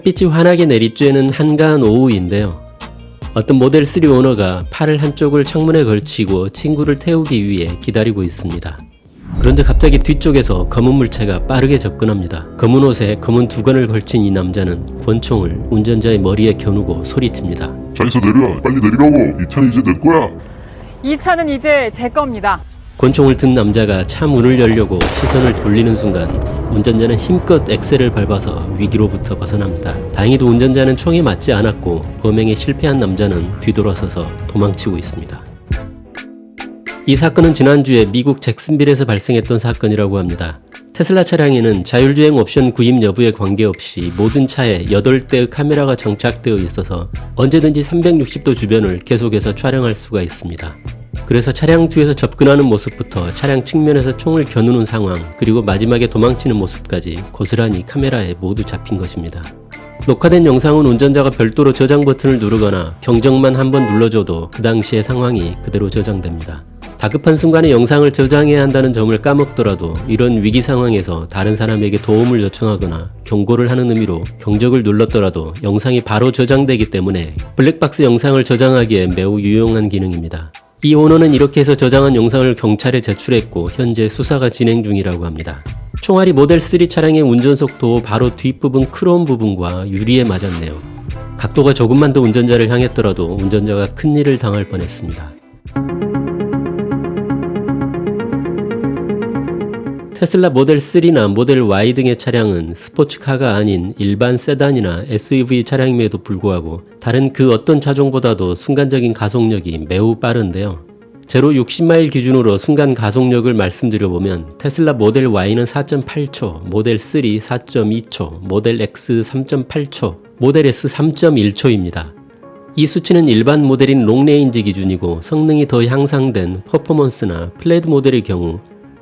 햇빛이 환하게 내리쬐는 한가한 오후인데요. 어떤 모델 3 오너가 팔을 한쪽을 창문에 걸치고 친구를 태우기 위해 기다리고 있습니다. 그런데 갑자기 뒤쪽에서 검은 물체가 빠르게 접근합니다. 검은 옷에 검은 두건을 걸친 이 남자는 권총을 운전자의 머리에 겨누고 소리칩니다. 차에서 내려 빨리 내리라고 이 차는 이제 내 거야 이 차는 이제 제 겁니다. 권총을 든 남자가 차 문을 열려고 시선을 돌리는 순간 운전자는 힘껏 엑셀을 밟아서 위기로부터 벗어납니다. 다행히도 운전자는 총에 맞지 않았고 범행에 실패한 남자는 뒤돌아서서 도망치고 있습니다. 이 사건은 지난주에 미국 잭슨빌에서 발생했던 사건이라고 합니다. 테슬라 차량에는 자율주행 옵션 구입 여부에 관계없이 모든 차에 8대의 카메라가 장착되어 있어서 언제든지 360도 주변을 계속해서 촬영할 수가 있습니다. 그래서 차량 뒤에서 접근하는 모습부터 차량 측면에서 총을 겨누는 상황, 그리고 마지막에 도망치는 모습까지 고스란히 카메라에 모두 잡힌 것입니다. 녹화된 영상은 운전자가 별도로 저장 버튼을 누르거나 경적만 한번 눌러줘도 그 당시의 상황이 그대로 저장됩니다. 다급한 순간에 영상을 저장해야 한다는 점을 까먹더라도 이런 위기 상황에서 다른 사람에게 도움을 요청하거나 경고를 하는 의미로 경적을 눌렀더라도 영상이 바로 저장되기 때문에 블랙박스 영상을 저장하기에 매우 유용한 기능입니다. 이 오너는 이렇게 해서 저장한 영상을 경찰에 제출했고 현재 수사가 진행 중이라고 합니다. 총알이 모델 3 차량의 운전석도 바로 뒷부분 크롬 부분과 유리에 맞았네요. 각도가 조금만 더 운전자를 향했더라도 운전자가 큰일을 당할 뻔했습니다. 테슬라 모델 3나 모델 Y 등의 차량은 스포츠카가 아닌 일반 세단이나 SUV 차량임에도 불구하고 다른 그 어떤 차종보다도 순간적인 가속력이 매우 빠른데요. 제로 60마일 기준으로 순간 가속력을 말씀드려보면 테슬라 모델 Y는 4.8초, 모델 3 4.2초, 모델 X 3.8초, 모델 S 3.1초입니다. 이 수치는 일반 모델인 롱레인지 기준이고 성능이 더 향상된 퍼포먼스나 플레드 모델의 경우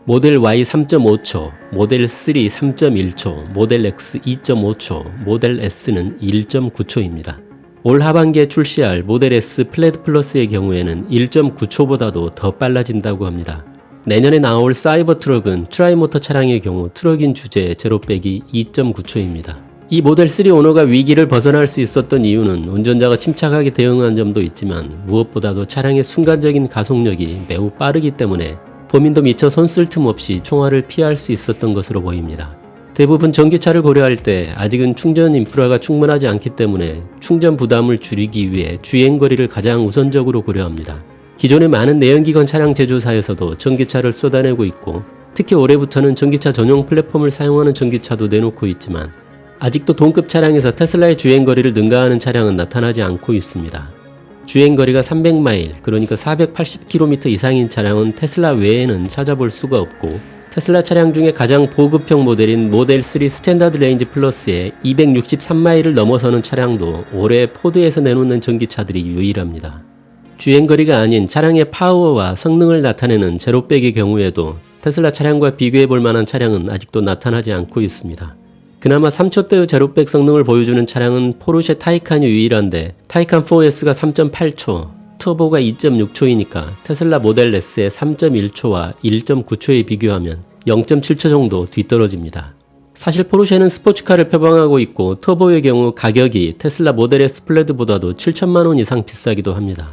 모델 Y 3.5초, 모델 3 3.1초, 모델 X 2.5초, 모델 S는 1.9초입니다. 올 하반기에 출시할 모델 S 플랫 플러스의 경우에는 1.9초보다도 더 빨라진다고 합니다. 내년에 나올 사이버 트럭은 트라이모터 차량의 경우 트럭인 주제의 제로 빼기 2.9초입니다. 이 모델 3 오너가 위기를 벗어날 수 있었던 이유는 운전자가 침착하게 대응한 점도 있지만 무엇보다도 차량의 순간적인 가속력이 매우 빠르기 때문에 범인도 미처 손쓸 틈 없이 총알을 피할 수 있었던 것으로 보입니다. 대부분 전기차를 고려할 때 아직은 충전 인프라가 충분하지 않기 때문에 충전 부담을 줄이기 위해 주행거리를 가장 우선적으로 고려합니다. 기존의 많은 내연기관 차량 제조사에서도 전기차를 쏟아내고 있고 특히 올해부터는 전기차 전용 플랫폼을 사용하는 전기차도 내놓고 있지만 아직도 동급 차량에서 테슬라의 주행거리를 능가하는 차량은 나타나지 않고 있습니다. 주행거리가 300마일, 그러니까 480km 이상인 차량은 테슬라 외에는 찾아볼 수가 없고, 테슬라 차량 중에 가장 보급형 모델인 모델 3 스탠다드 레인지 플러스의 263마일을 넘어서는 차량도 올해 포드에서 내놓는 전기차들이 유일합니다. 주행거리가 아닌 차량의 파워와 성능을 나타내는 제로백의 경우에도 테슬라 차량과 비교해 볼 만한 차량은 아직도 나타나지 않고 있습니다. 그나마 3초대의 제로백 성능을 보여주는 차량은 포르쉐 타이칸이 유일한데 타이칸 4S가 3.8초, 터보가 2.6초이니까 테슬라 모델 S의 3.1초와 1.9초에 비교하면 0.7초 정도 뒤떨어집니다. 사실 포르쉐는 스포츠카를 표방하고 있고 터보의 경우 가격이 테슬라 모델 S 플레드보다도 7천만 원 이상 비싸기도 합니다.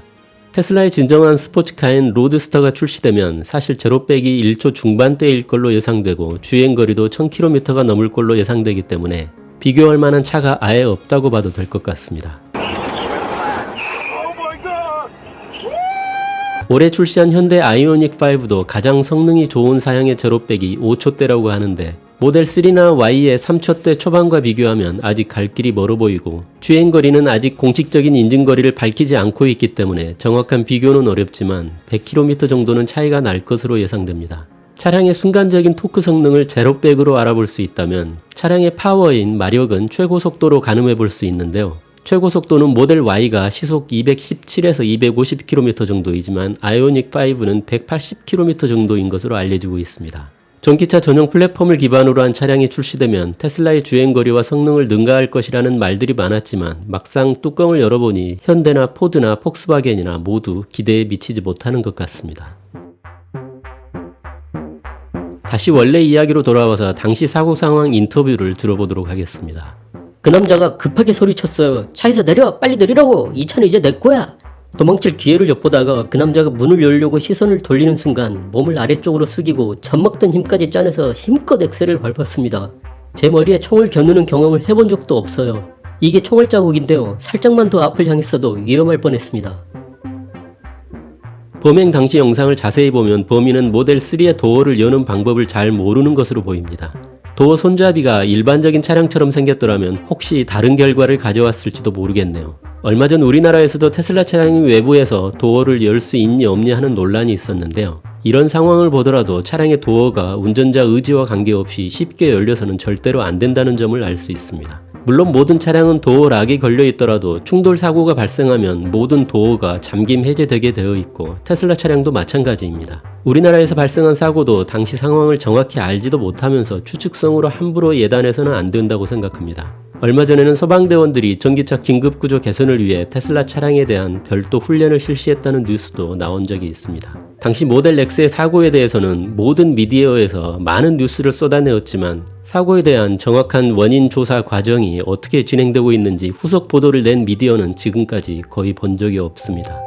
테슬라의 진정한 스포츠카인 로드스터가 출시되면 사실 제로백이 1초 중반대일 걸로 예상되고 주행 거리도 1000km가 넘을 걸로 예상되기 때문에 비교할 만한 차가 아예 없다고 봐도 될 것 같습니다. 올해 출시한 현대 아이오닉 5도 가장 성능이 좋은 사양의 제로백이 5초대라고 하는데 모델 3나 Y의 3초대 초반과 비교하면 아직 갈 길이 멀어 보이고 주행거리는 아직 공식적인 인증거리를 밝히지 않고 있기 때문에 정확한 비교는 어렵지만 100km 정도는 차이가 날 것으로 예상됩니다. 차량의 순간적인 토크 성능을 제로백으로 알아볼 수 있다면 차량의 파워인 마력은 최고 속도로 가늠해 볼 수 있는데요. 최고 속도는 모델 Y가 시속 217에서 250km 정도이지만 아이오닉 5는 180km 정도인 것으로 알려지고 있습니다. 전기차 전용 플랫폼을 기반으로 한 차량이 출시되면 테슬라의 주행거리와 성능을 능가할 것이라는 말들이 많았지만 막상 뚜껑을 열어보니 현대나 포드나 폭스바겐이나 모두 기대에 미치지 못하는 것 같습니다. 다시 원래 이야기로 돌아와서 당시 사고 상황 인터뷰를 들어보도록 하겠습니다. 그 남자가 급하게 소리쳤어요. 차에서 내려! 빨리 내리라고! 이 차는 이제 내 거야! 도망칠 기회를 엿보다가 그 남자가 문을 열려고 시선을 돌리는 순간 몸을 아래쪽으로 숙이고 젖먹던 힘까지 짜내서 힘껏 엑셀을 밟았습니다. 제 머리에 총을 겨누는 경험을 해본 적도 없어요. 이게 총알 자국인데요. 살짝만 더 앞을 향했어도 위험할 뻔했습니다. 범행 당시 영상을 자세히 보면 범인은 모델 3의 도어를 여는 방법을 잘 모르는 것으로 보입니다. 도어 손잡이가 일반적인 차량처럼 생겼더라면 혹시 다른 결과를 가져왔을지도 모르겠네요. 얼마 전 우리나라에서도 테슬라 차량이 외부에서 도어를 열 수 있니 없니 하는 논란이 있었는데요. 이런 상황을 보더라도 차량의 도어가 운전자 의지와 관계없이 쉽게 열려서는 절대로 안 된다는 점을 알 수 있습니다. 물론 모든 차량은 도어 락이 걸려 있더라도 충돌 사고가 발생하면 모든 도어가 잠김 해제되게 되어 있고 테슬라 차량도 마찬가지입니다. 우리나라에서 발생한 사고도 당시 상황을 정확히 알지도 못하면서 추측성으로 함부로 예단해서는 안 된다고 생각합니다. 얼마 전에는 소방대원들이 전기차 긴급 구조 개선을 위해 테슬라 차량에 대한 별도 훈련을 실시했다는 뉴스도 나온 적이 있습니다. 당시 모델 X의 사고에 대해서는 모든 미디어에서 많은 뉴스를 쏟아내었지만 사고에 대한 정확한 원인 조사 과정이 어떻게 진행되고 있는지 후속 보도를 낸 미디어는 지금까지 거의 본 적이 없습니다.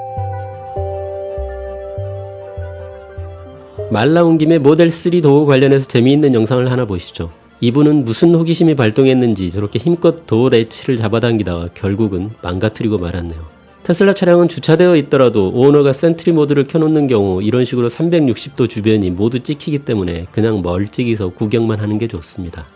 말 나온 김에 모델 3 도어 관련해서 재미있는 영상을 하나 보시죠. 이분은 무슨 호기심이 발동했는지 저렇게 힘껏 도어 레치를 잡아당기다가 결국은 망가뜨리고 말았네요. 테슬라 차량은 주차되어 있더라도 오너가 센트리 모드를 켜놓는 경우 이런 식으로 360도 주변이 모두 찍히기 때문에 그냥 멀찍이서 구경만 하는 게 좋습니다.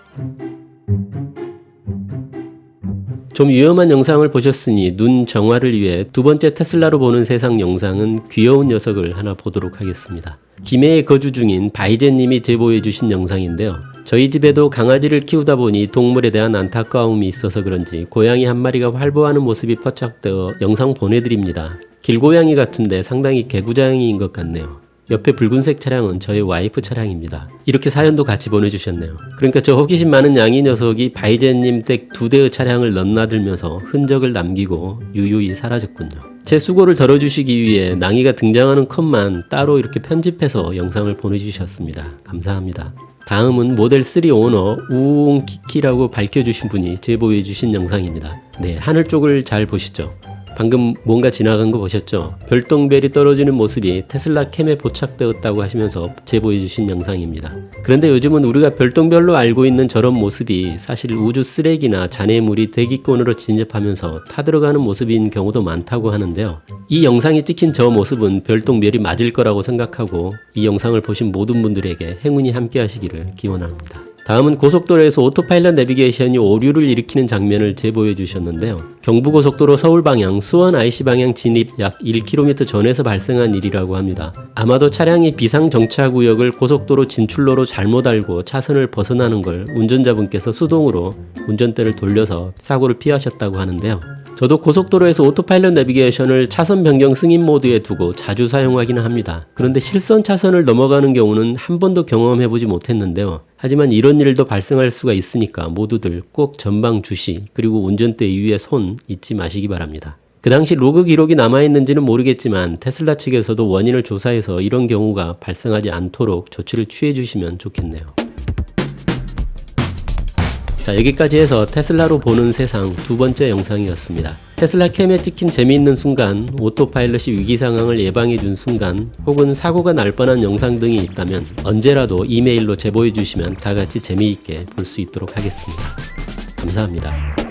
좀 위험한 영상을 보셨으니 눈 정화를 위해 두 번째 테슬라로 보는 세상 영상은 귀여운 녀석을 하나 보도록 하겠습니다. 김해에 거주 중인 바이제님이 제보해 주신 영상인데요. 저희 집에도 강아지를 키우다 보니 동물에 대한 안타까움이 있어서 그런지 고양이 한 마리가 활보하는 모습이 포착되어 영상 보내드립니다. 길고양이 같은데 상당히 개구장이인 것 같네요. 옆에 붉은색 차량은 저희 와이프 차량입니다. 이렇게 사연도 같이 보내주셨네요. 그러니까 저 호기심 많은 양이 녀석이 바이제님 댁 두 대의 차량을 넘나들면서 흔적을 남기고 유유히 사라졌군요. 제 수고를 덜어주시기 위해 낭이가 등장하는 컷만 따로 이렇게 편집해서 영상을 보내주셨습니다. 감사합니다. 다음은 모델 3 오너 우웅 키키라고 밝혀주신 분이 제보해주신 영상입니다. 네, 하늘 쪽을 잘 보시죠. 방금 뭔가 지나간 거 보셨죠? 별똥별이 떨어지는 모습이 테슬라 캠에 포착되었다고 하시면서 제보해 주신 영상입니다. 그런데 요즘은 우리가 별똥별로 알고 있는 저런 모습이 사실 우주 쓰레기나 잔해물이 대기권으로 진입하면서 타들어가는 모습인 경우도 많다고 하는데요. 이 영상이 찍힌 저 모습은 별똥별이 맞을 거라고 생각하고 이 영상을 보신 모든 분들에게 행운이 함께 하시기를 기원합니다. 다음은 고속도로에서 오토파일럿 내비게이션이 오류를 일으키는 장면을 제보해 주셨는데요. 경부고속도로 서울 방향 수원 IC 방향 진입 약 1km 전에서 발생한 일이라고 합니다. 아마도 차량이 비상 정차 구역을 고속도로 진출로로 잘못 알고 차선을 벗어나는 걸 운전자분께서 수동으로 운전대를 돌려서 사고를 피하셨다고 하는데요. 저도 고속도로에서 오토파일럿 내비게이션을 차선 변경 승인 모드에 두고 자주 사용하기는 합니다. 그런데 실선 차선을 넘어가는 경우는 한 번도 경험해보지 못했는데요. 하지만 이런 일도 발생할 수가 있으니까 모두들 꼭 전방 주시 그리고 운전대 위에 손 잊지 마시기 바랍니다. 그 당시 로그 기록이 남아있는지는 모르겠지만 테슬라 측에서도 원인을 조사해서 이런 경우가 발생하지 않도록 조치를 취해 주시면 좋겠네요. 자 여기까지 해서 테슬라로 보는 세상 두 번째 영상이었습니다. 테슬라 캠에 찍힌 재미있는 순간, 오토파일럿이 위기 상황을 예방해 준 순간, 혹은 사고가 날 뻔한 영상 등이 있다면 언제라도 이메일로 제보해 주시면 다 같이 재미있게 볼 수 있도록 하겠습니다. 감사합니다.